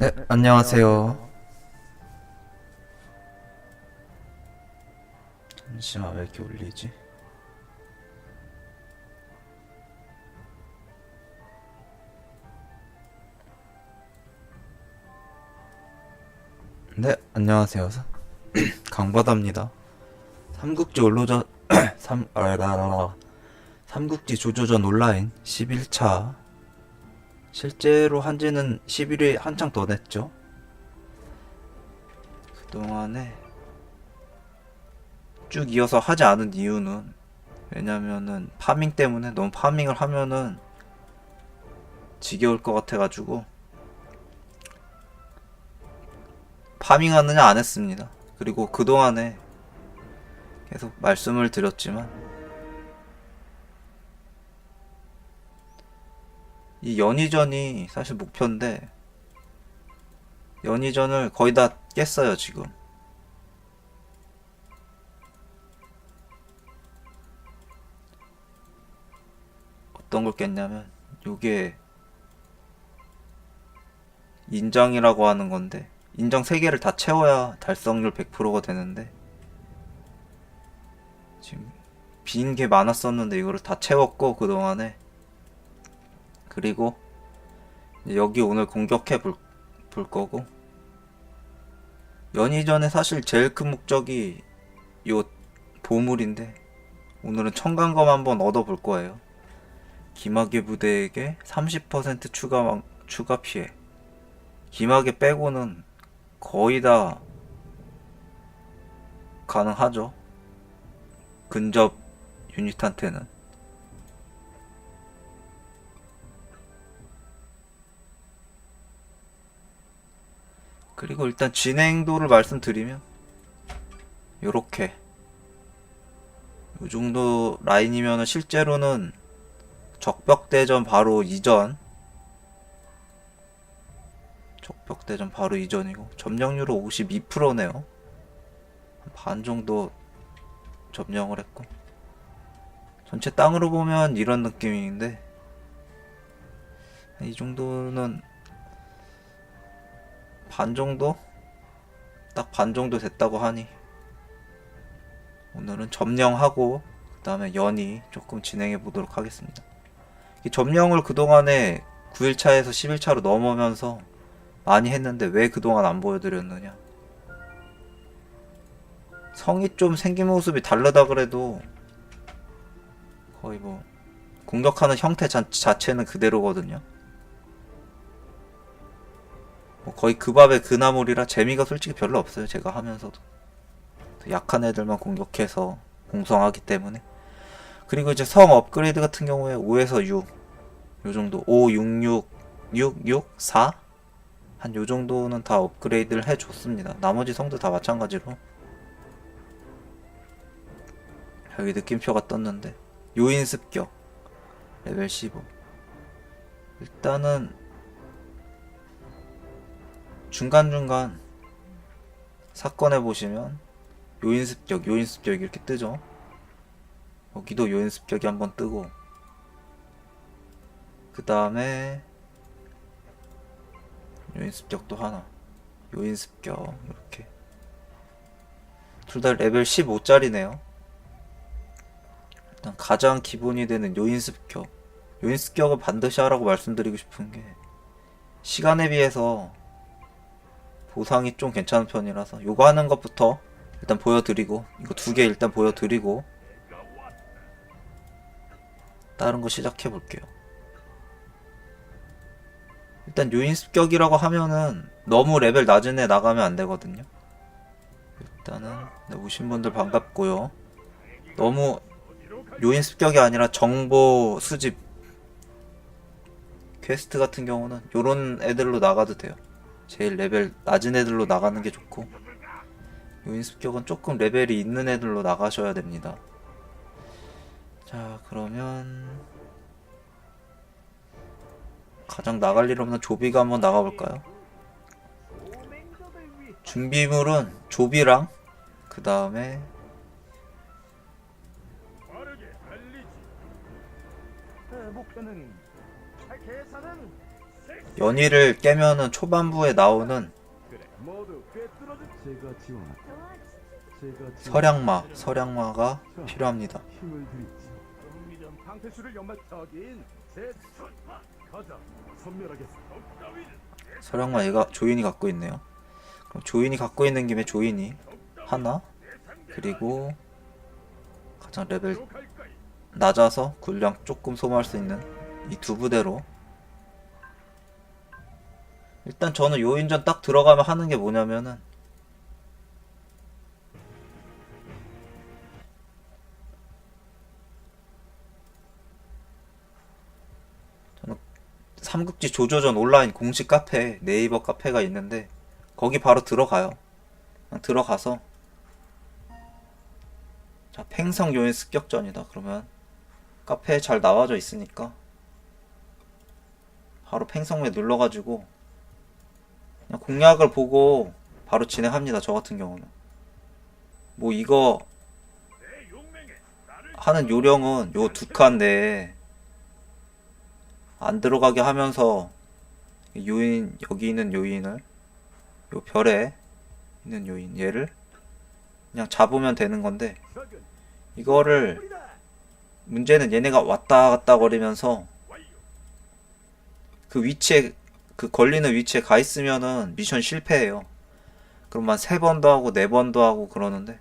네, 안녕하세요. 잠시만, 왜 이렇게 울리지? 네, 안녕하세요. 강바다입니다. 삼국지 올로전, 삼, 아 라 라 라. 삼국지 조조전 온라인 11차. 실제로 한지는 11회 한창 더 됐죠. 그동안에 쭉 이어서 하지 않은 이유는 왜냐면은 파밍 때문에 너무 파밍을 하면은 지겨울 것 같아가지고 파밍하느냐 안 했습니다. 그리고 그동안에 계속 말씀을 드렸지만 이 연희전이 사실 목표인데 연희전을 거의 다 깼어요 지금. 어떤 걸 깼냐면 요게 인정이라고 하는 건데 인정 3개를 다 채워야 달성률 100%가 되는데 지금 빈 게 많았었는데 이거를 다 채웠고 그동안에 그리고 여기 오늘 공격해 볼, 볼 거고. 연희전에 사실 제일 큰 목적이 요 보물인데 오늘은 청강검 한번 얻어 볼 거예요. 기마개 부대에게 30% 추가 왕- 추가 피해. 기마개 빼고는 거의 다 가능하죠. 근접 유닛한테는 그리고 일단 진행도를 말씀드리면 요렇게. 요 정도 라인이면은 실제로는 적벽대전 바로 이전. 적벽대전 바로 이전이고 점령률은 52%네요. 반 정도 점령을 했고. 전체 땅으로 보면 이런 느낌인데 이 정도는 반 정도? 딱 반 정도 됐다고 하니 오늘은 점령하고 그 다음에 연이 조금 진행해 보도록 하겠습니다. 이 점령을 그동안에 9일차에서 11차로 넘으면서 많이 했는데 왜 그동안 안 보여드렸느냐? 성이 좀 생긴 모습이 다르다 그래도 거의 뭐 공격하는 형태 자, 자체는 그대로거든요. 뭐 거의 그 밥에 그 나물이라 재미가 솔직히 별로 없어요. 제가 하면서도. 약한 애들만 공격해서 공성하기 때문에. 그리고 이제 성 업그레이드 같은 경우에 5에서 6, 요 정도 5, 6, 6, 6, 6, 4 한 요 정도는 다 업그레이드를 해줬습니다. 나머지 성도 다 마찬가지로. 여기 느낌표가 떴는데. 요인 습격. 레벨 15 일단은 중간중간 사건에 보시면 요인습격, 요인습격 이렇게 뜨죠. 여기도 요인습격이 한번 뜨고 그 다음에 요인습격도 하나 요인습격 이렇게 둘 다 레벨 15짜리네요. 일단 가장 기본이 되는 요인습격 요인습격을 반드시 하라고 말씀드리고 싶은 게 시간에 비해서 보상이 좀 괜찮은 편이라서 요거 하는 것부터 일단 보여드리고 이거 두 개 일단 보여드리고 다른 거 시작해 볼게요. 일단 요인 습격이라고 하면은 너무 레벨 낮은 애 나가면 안 되거든요. 일단은 네, 오신 분들 반갑고요. 너무 요인 습격이 아니라 정보 수집 퀘스트 같은 경우는 요런 애들로 나가도 돼요. 제일 레벨 낮은 애들로 나가는 게 좋고 요인 습격은 조금 레벨이 있는 애들로 나가셔야 됩니다. 자 그러면 가장 나갈 일 없는 조비가 한번 나가볼까요? 준비물은 조비랑 그 다음에 그 목표는 계산은 연위를 깨면은 초반부에 나오는 서량마, 서량마가 필요합니다. 서량마 얘가 조인이 갖고 있네요. 그럼 조인이 갖고 있는 김에 조인이 하나 그리고 가장 레벨 낮아서 군량 조금 소모할 수 있는 이 두 부대로 일단 저는 요인전 딱 들어가면 하는 게 뭐냐면은 저는 삼국지 조조전 온라인 공식 카페 네이버 카페가 있는데 거기 바로 들어가요. 들어가서 자 팽성 요인 습격전이다 그러면 카페에 잘 나와져 있으니까 바로 팽성에 눌러가지고 공략을 보고 바로 진행합니다 저 같은 경우는. 뭐 이거 하는 요령은 요 두 칸 내에 안 들어가게 하면서 요인 여기 있는 요인을 요 별에 있는 요인 얘를 그냥 잡으면 되는 건데 이거를 문제는 얘네가 왔다 갔다 거리면서 그 위치에 그 걸리는 위치에 가 있으면은 미션 실패해요. 그럼 한세 번도 하고 네 번도 하고 그러는데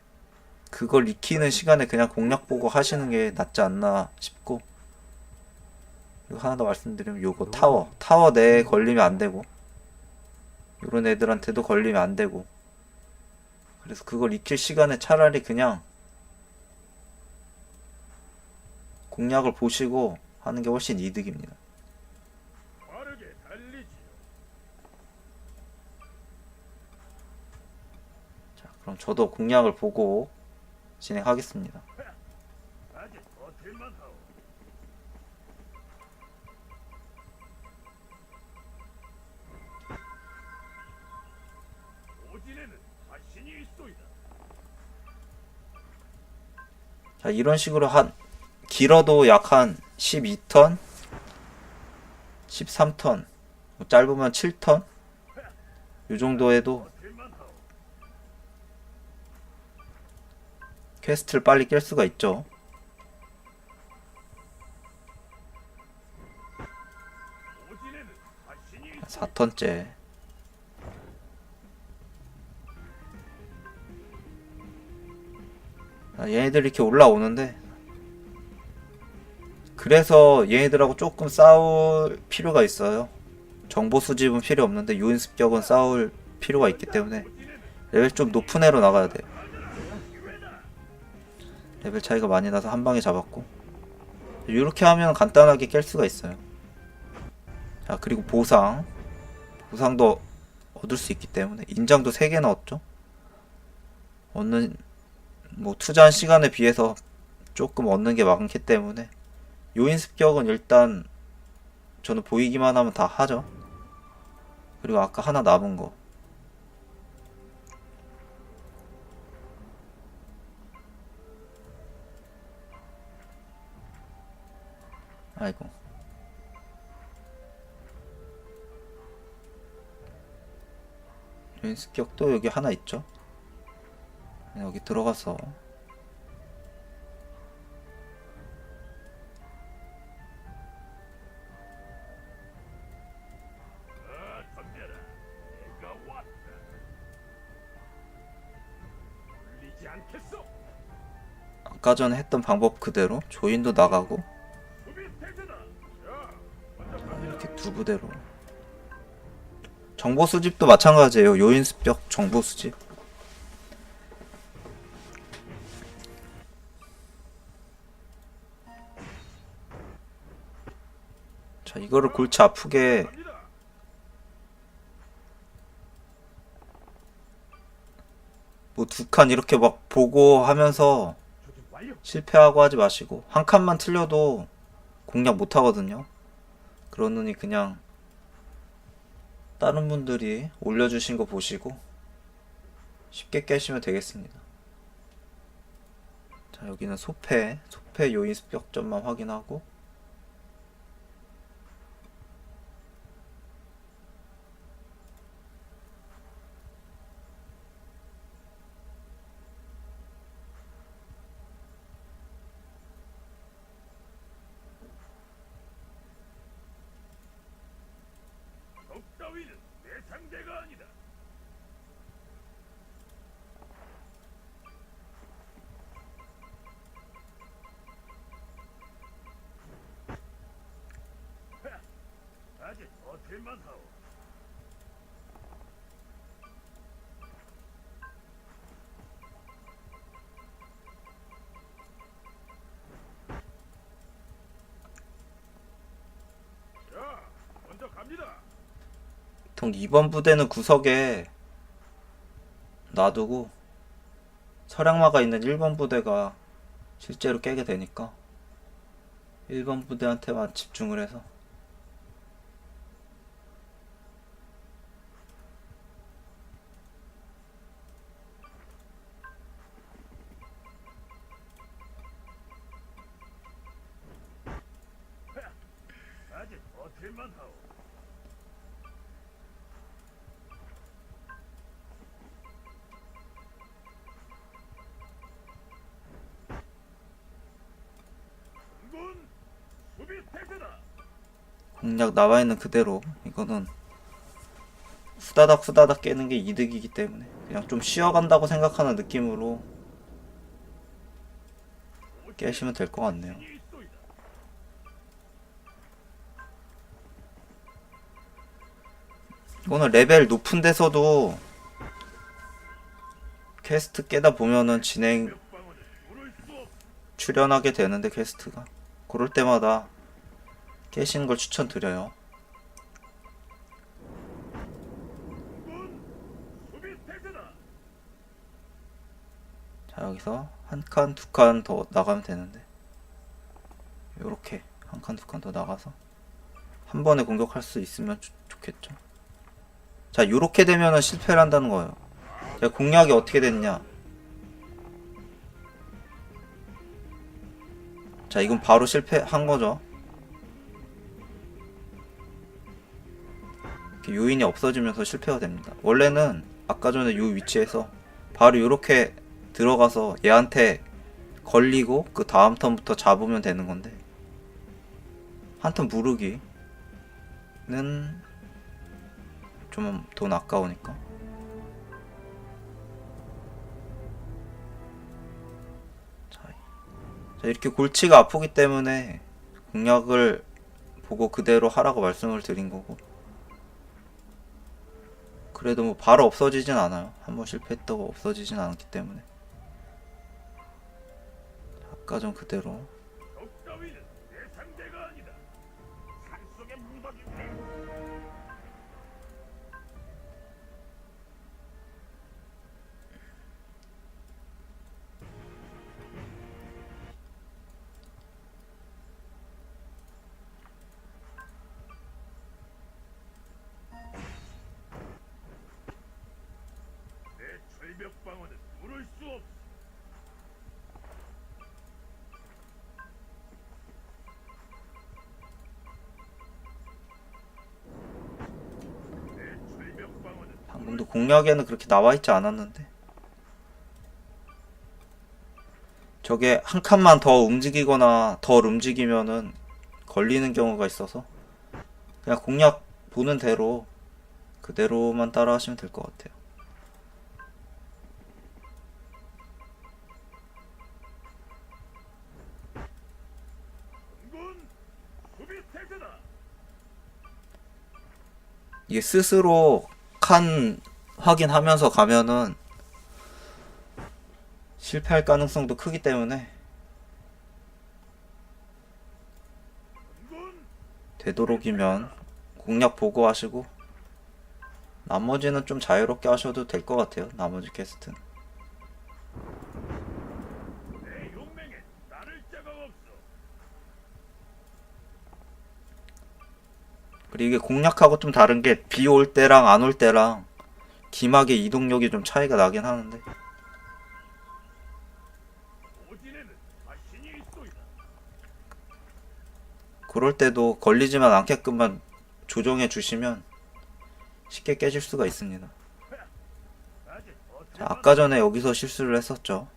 그걸 익히는 시간에 그냥 공략 보고 하시는 게 낫지 않나 싶고. 이거 하나 더 말씀드리면 요거 타워. 타워 내에 걸리면 안 되고. 요런 애들한테도 걸리면 안 되고. 그래서 그걸 익힐 시간에 차라리 그냥 공략을 보시고 하는 게 훨씬 이득입니다. 그럼 저도 공략을 보고 진행하겠습니다. 자, 이런 식으로 한 길어도 약 한 12턴, 13턴, 뭐 짧으면 7턴 이 정도 해도 버틸만 하오 퀘스트를 빨리 깰 수가 있죠. 오진에는 자신이 있 4턴째. 아, 얘네들 이렇게 올라오는데 그래서 얘네들하고 조금 싸울 필요가 있어요. 정보 수집은 필요 없는데 요인 습격은 싸울 필요가 있기 때문에 레벨 좀 높은 애로 나가야 돼요. 레벨 차이가 많이 나서 한 방에 잡았고 이렇게 하면 간단하게 깰 수가 있어요. 자 그리고 보상 보상도 얻을 수 있기 때문에 인장도 3개나 얻죠. 얻는 뭐 투자한 시간에 비해서 조금 얻는 게 많기 때문에 요인 습격은 일단 저는 보이기만 하면 다 하죠. 그리고 아까 하나 남은 거 아이고. 요인 습격도 여기 하나 있죠. 여기 들어가서. 아까 전에 했던 방법 그대로 조인도 나가고 부대로 정보 수집도 마찬가지예요. 요인 습격 정보 수집. 자, 이거를 골치 아프게 뭐 두 칸 이렇게 막 보고 하면서 실패하고 하지 마시고 한 칸만 틀려도 공략 못 하거든요. 그러느니 그냥 다른 분들이 올려주신 거 보시고 쉽게 깨시면 되겠습니다. 자 여기는 소패 소패 요인 습격점만 확인하고 자, 먼저 갑니다. 보통 2번 부대는 구석에 놔두고 서량마가 있는 1번 부대가 실제로 깨게 되니까 1번 부대한테만 집중을 해서 공략 나와 있는 그대로 이거는 후다닥 후다닥 깨는 게 이득이기 때문에 그냥 좀 쉬어간다고 생각하는 느낌으로 깨시면 될 것 같네요. 이거는 레벨 높은 데서도 퀘스트 깨다 보면은 진행. 출연하게 되는데 퀘스트가 그럴 때마다 깨시는 걸 추천드려요. 자 여기서 한 칸, 두 칸 더 나가면 되는데 요렇게 한 칸, 두 칸 더 나가서 한 번에 공격할 수 있으면 좋- 좋겠죠. 자 요렇게 되면은 실패를 한다는 거예요. 제가 공략이 어떻게 됐냐? 자 이건 바로 실패한 거죠. 요인이 없어지면서 실패가 됩니다. 원래는 아까 전에 요 위치에서 바로 요렇게 들어가서 얘한테 걸리고 그 다음 턴부터 잡으면 되는 건데 한 턴 무르기는 좀 돈 아까우니까 자, 자 이렇게 골치가 아프기 때문에 공략을 보고 그대로 하라고 말씀을 드린 거고 그래도 뭐 바로 없어지진 않아요. 한번 실패했다고 없어지진 않았기 때문에 아까 전 그대로 철벽 방어는 물을 수 없. 내 철벽 방어는 방금도 공략에는 그렇게 나와 있지 않았는데 저게 한 칸만 더 움직이거나 덜 움직이면은 걸리는 경우가 있어서 그냥 공략 보는 대로 그대로만 따라 하시면 될 것 같아요. 이게 스스로 칸 확인하면서 가면은 실패할 가능성도 크기 때문에 군 되도록이면 공략 보고 하시고 나머지는 좀 자유롭게 하셔도 될 것 같아요. 나머지 캐스트는. 내 용맹에 나를 자가 없어. 그리고 이게 공략하고 좀 다른 게 비 올 때랑 안 올 때랑 기막의 이동력이 좀 차이가 나긴 하는데. 그럴 때도 걸리지만 않게끔만 조정해 주시면 쉽게 깨질 수가 있습니다. 자, 아까 전에 여기서 실수를 했었죠.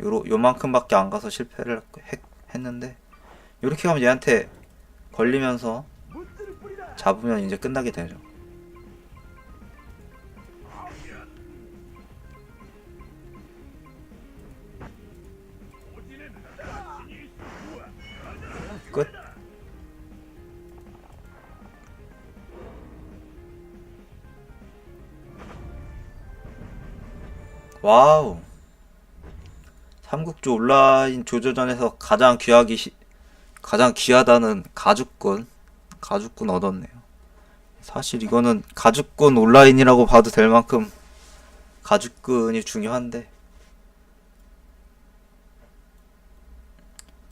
요로, 요만큼밖에 안 가서 실패를 했, 했는데 요렇게 가면 얘한테 걸리면서. 잡으면 이제 끝나게 되죠. 끝. 와우. 삼국주 온라인 조조전에서 가장 귀하기 가장 귀하다는 가죽권 가죽권 얻었네요. 사실 이거는 가죽권 온라인이라고 봐도 될 만큼 가죽권이 중요한데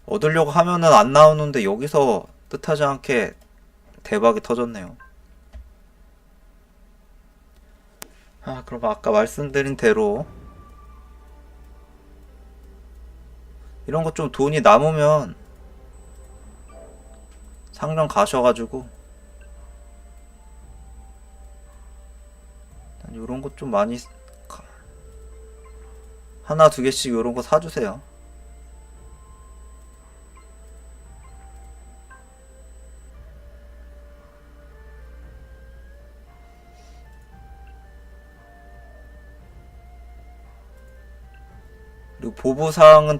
얻으려고 하면은 안 나오는데 여기서 뜻하지 않게 대박이 터졌네요. 아, 그럼 아까 말씀드린 대로 이런 거좀 돈이 남으면 상점 가셔가지고 이런 거좀 많이 가- 하나 두 개씩 이런 거 사주세요. 그리고 보부상은